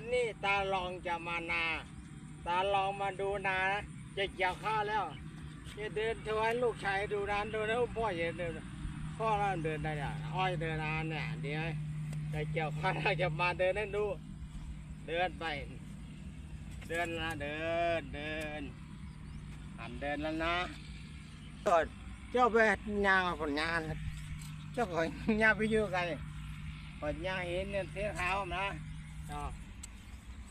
วันนี้ตาลองจะมานา ตาลองมาดูนานะจะเกี่ยวข้าวแล้วจะเดินโชว์ให้ลูกชายดูนานดูนะพ่ออย่าเดินพ่อเราเดินได้เนี่ยอ้อยเดินนานเนี่ยเดี๋ยวจะเกี่ยวข้าวจะมาเดินให้ดู เดินไป เดินนะเดินเดินหันเดินแล้วนะก็เจ้าไปยางผลงานเจ้าก็ยางไปอยู่ไกันผลยางเห็นเนี่ยเสียขานะ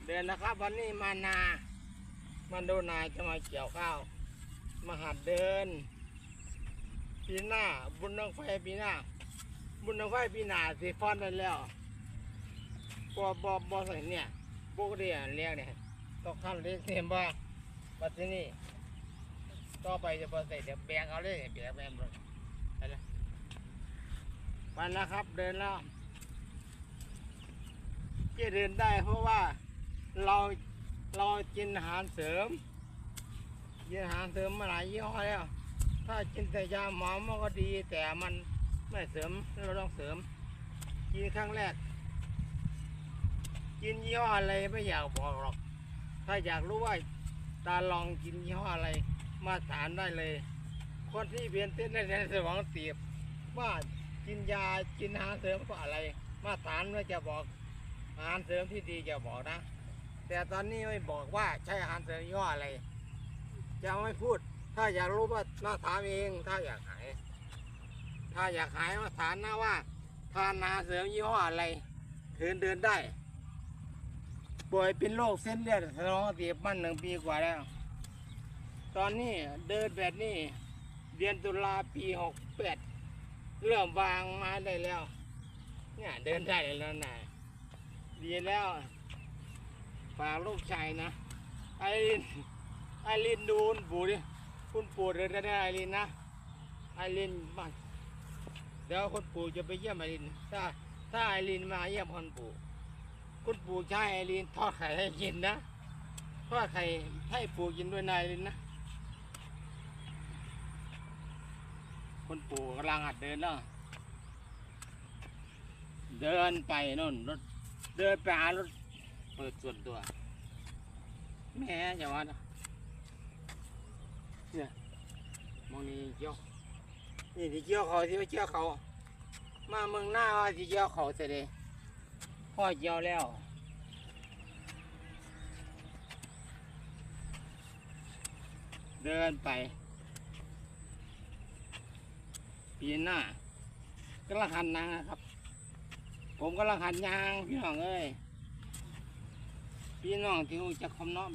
เดินนะครับ วันนี้มานามาดูนายจะมาเกี่ยวข้าว มาหัดเดิน ปีหน้า บุญน้องไฟปีหน้า บุญน้องไฟปีหน้าสิฟอนได้แล้วบอบอบอใส่เนี่ยปกติอะเรียกเนี่ยต้องขั้นเรียกเสียมบ้าปัจจุบันต่อไปจะบอใส่เดี๋ยวแบกเอาเลยแบกแบกเลยไปเลยไปแล้วครับเดินแล้วที่เดินได้เพราะว่า เราเรากินอาหารเสริม กินอาหารเสริมมาหลายยี่ห้อแล้ว ถ้ากินแต่ยาหมอมันก็ดี แต่มันไม่เสริมเราต้องเสริม กินครั้งแรก กินยี่ห้ออะไรไม่อยากบอกหรอก ถ้าอยากรู้ว่าตาลองกินยี่ห้ออะไร มาถามได้เลย คนที่เวียนเต้นในสมองตีบว่ากินยากินอาหารเสริมก็อะไร มาตรฐานว่าจะบอกอาหารเสริมที่ดีจะบอกนะ แต่ตอนนี้ไม่บอกว่าใช้อาหารเสริมยี่ห้ออะไร จะไม่พูด ถ้าอยากรู้ว่ามาถามเอง ถ้าอยากหาย ถ้าอยากหายมาถามนะว่า ทานอาหารเสริมยี่ห้ออะไรถึงเดินได้ ป่วยเป็นโรคเส้นเลือดสมองตีบมันหนึ่งปีกว่าแล้ว ตอนนี้เดินแบบนี้เดือนตุลาปีหกแปดเริ่มวางมาได้แล้ว เนี่ยเดินได้แล้วนะดีแล้ว ฝากลูกชายนะไอรินไอรินดูคุณปู่ดิคุณปู่เดินได้ไอรินนะไอรินมาเดี๋ยวคุณปู่จะไปเยี่ยมไอรินถ้าถ้าไอรินมาเยี่ยมคุณปู่คุณปู่ใช้ไอรินทอดไข่ให้กินนะทอดไข่ให้ปู่กินด้วยนายลินนะคุณปู่กำลังหัดเดินแล้วเดินไปโน่นรถเดินไปหารถ เปิดส่วนตัว แม่อย่าว่านะเนี่ยมองนี่เกี่ยวนี่ที่เกี่ยวเขาที่ว่าเกี่ยวเขา มาเมืองหน้าว่าที่เกี่ยวเขาเสร็จเลยพ่อเกี่ยวแล้วเดินไป ปีหน้ากำลังหันนางนะครับ ผมกำลังหันยางพี่น้องเอ้ย พี่น้องที่หูจักคำน้อม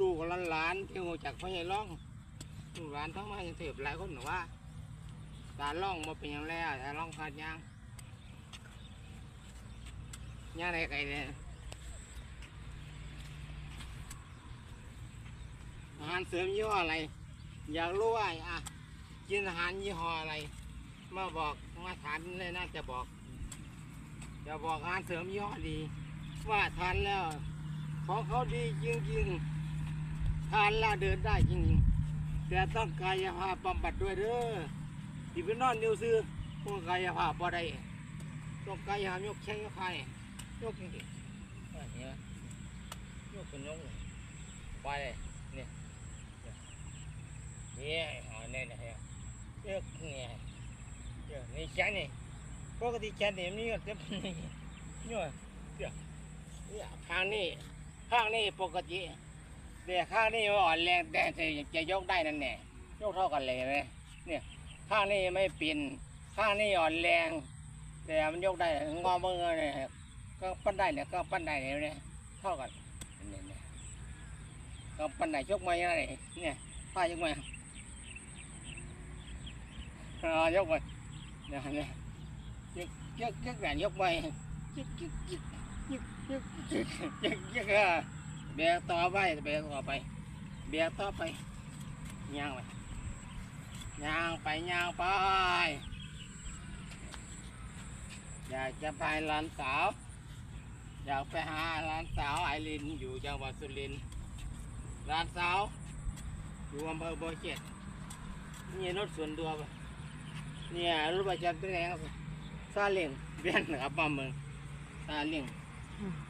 ลูกหลานๆที่หูจักพ่อใหญ่ร้องลูกหลานทั้งมาจะเถิบหลายคนหนูว่าตาล่องมาเป็นอย่างแรกแต่ล่องขาดยางยางอะไรไก่เนี่ยอาหารเสริมยี่ห้ออะไร อยากรู้ว่าอะกินอาหารยี่ห้ออะไร มาบอกมาถามเลยน่าจะบอก จะบอกอาหารเสริมยี่ห้อดี ว่าทานแล้ว ของเขาดีจริงๆทานแล้วเดินได้จริงๆแต่ต้องกายภาพบำบัดด้วยเด้อที่ไปนอนนิ้วซื้อพวกกายภาพบ่ได้ต้องกายภาพยกแข้งยกขายยกจริงๆว่าเห็นไหมยกเป็นยกไปเลยเนี่ยเนี่ยอ๋อเนี่ยเนี่ยยกเนี่ยเดี๋ยวนี่แขนนี่ปกติแขนเนี่มันนี่ก็จะเป็นนี่เนี่ยเดี๋ยวเนี่ยข้างนี้ ข้างนี้ปกติแต่ข้างนี้มันอ่อนแรงแต่จะยกได้นั่นแน่ยกเท่ากันเลยไหมเนี่ยข้างนี้ไม่ปินข้างนี้อ่อนแรง แต่มันยกได้งอมือเนี่ยก็ปั้นได้เนี่ยก็ปั้นได้เนี่ยเท่ากันเนี่ยเนี่ยก็ปั้นได้ยกมาอย่างไรเนี่ยป้ายกมาอ่ยกมาเนี่ยเนี่ยยกยกยกแหวนยกไปยกยกยกยก ยกยกยกยกอะแบกต่อไปแบกต่อไปแบกต่อไปย่างไปย่างไปย่างไป อยากจะไปร้านสาว อยากไปหาร้านสาวไอรินอยู่จังหวัดสุรินทร์ร้านสาวอยู่อำเภอบ่อเจ็ดนี่รถส่วนตัวปะเนี่ยรถประจำตำแหน่งซาเล้งเบียนนะครับมาเมืองซาเล้ง Hmm.